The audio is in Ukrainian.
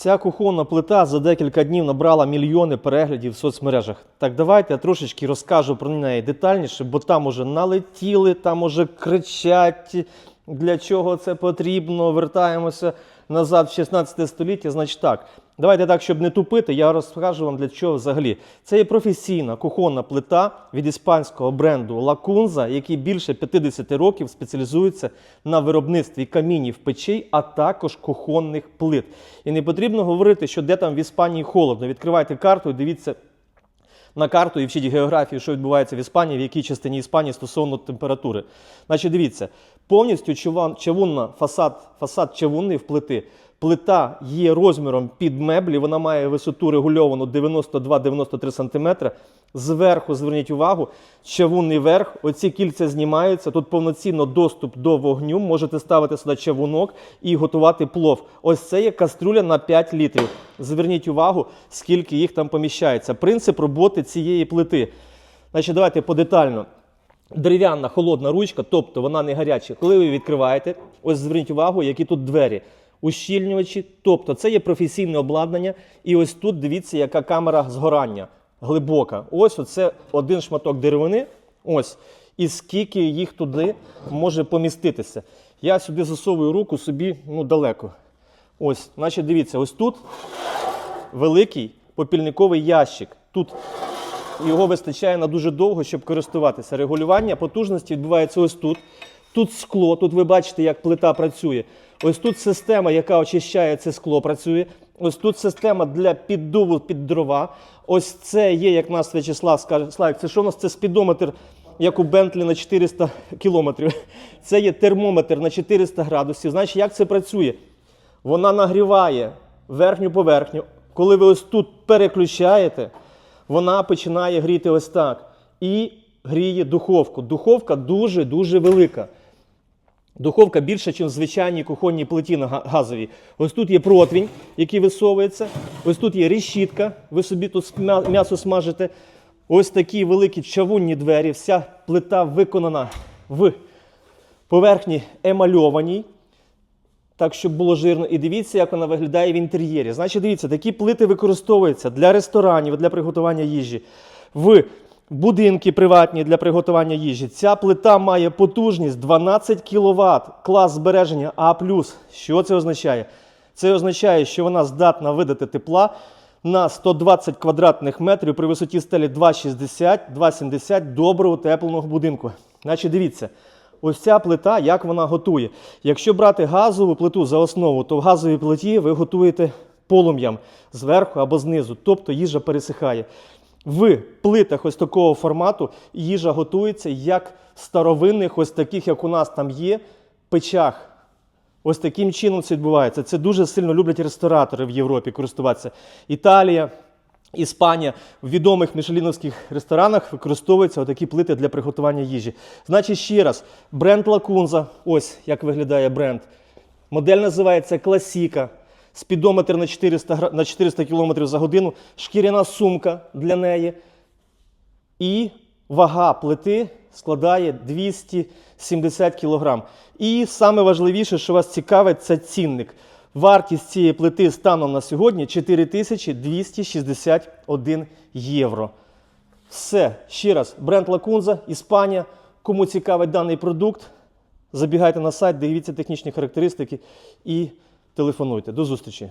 Ця кухонна плита за декілька днів набрала мільйони переглядів в соцмережах. Так давайте я трошечки розкажу про неї детальніше, бо там уже налетіли, там уже кричать, для чого це потрібно. Вертаємося назад в 16 століття. Значить так, давайте так, щоб не тупити, я розкажу вам для чого взагалі. Це є професійна кухонна плита від іспанського бренду Cunza, який більше 50 років спеціалізується на виробництві камінів печей, а також кухонних плит. І не потрібно говорити, що де там в Іспанії холодно. Відкривайте карту і дивіться на карту і вчіть географію, що відбувається в Іспанії, в якій частині Іспанії стосовно температури. Значить, дивіться, повністю чавун, чавунна фасад, фасад чавунний в плити. Плита є розміром під меблі, вона має висоту регульовану 92-93 см. Зверху, зверніть увагу, чавунний верх, оці кільця знімаються. Тут повноцінно доступ до вогню. Можете ставити сюди чавунок і готувати плов. Ось це є каструля на 5 літрів. Зверніть увагу, скільки їх там поміщається. Принцип роботи цієї плити. Значить, давайте подетально. Дерев'яна холодна ручка, тобто вона не гаряча. Коли ви відкриваєте, ось зверніть увагу, які тут двері. Ущільнювачі, тобто це є професійне обладнання. І ось тут дивіться, яка камера згорання глибока. Ось оце один шматок деревини. Ось. І скільки їх туди може поміститися. Я сюди засовую руку собі ну, далеко. Ось, значить, дивіться, ось тут великий попільниковий ящик. Тут його вистачає на дуже довго, щоб користуватися. Регулювання потужності відбувається ось тут. Тут скло, тут ви бачите, як плита працює. Ось тут система, яка очищає це скло, працює. Ось тут система для піддуву під дрова. Ось це є, як нас В'ячеслав скаже, Славік, це що у нас? Це спідометр, як у Бентлі на 400 кілометрів. Це є термометр на 400 градусів. Значить, як це працює? Вона нагріває верхню поверхню. Коли ви ось тут переключаєте, вона починає гріти ось так. І гріє духовку. Духовка дуже-дуже велика. Духовка більша, ніж в звичайній кухонній плиті на га- газовій. Ось тут є противень, який висовується. Ось тут є решітка, ви собі тут м'ясо смажите. Ось такі великі чавунні двері. Вся плита виконана в поверхні емальованій. Так, щоб було жирно. І дивіться, як вона виглядає в інтер'єрі. Значить, дивіться, такі плити використовуються для ресторанів, для приготування їжі. В будинки приватні для приготування їжі. Ця плита має потужність 12 кВт, клас збереження А. Що це означає? Це означає, що вона здатна видати тепла на 120 квадратних метрів при висоті стелі 2,60-2,70 добре утепленого будинку. Значить, дивіться. Ось ця плита, як вона готує. Якщо брати газову плиту за основу, то в газовій плиті ви готуєте полум'ям зверху або знизу, тобто їжа пересихає. В плитах ось такого формату їжа готується як старовинних, ось таких, як у нас там є, печах. Ось таким чином це відбувається. Це дуже сильно люблять ресторатори в Європі користуватися. Італія, Іспанія в відомих мішеліновських ресторанах використовуються отакі плити для приготування їжі. Значить, ще раз, бренд Лакунза, ось як виглядає бренд. Модель називається Класіка. Спідометр на 400, на 400 км за годину, шкіряна сумка для неї. І вага плити складає 270 кг. І саме важливіше, що вас цікавить, це цінник. Вартість цієї плити станом на сьогодні 4261 євро. Все, ще раз, бренд Лакунза, Іспанія. Кому цікавить даний продукт, забігайте на сайт, дивіться технічні характеристики і телефонуйте. До зустрічі!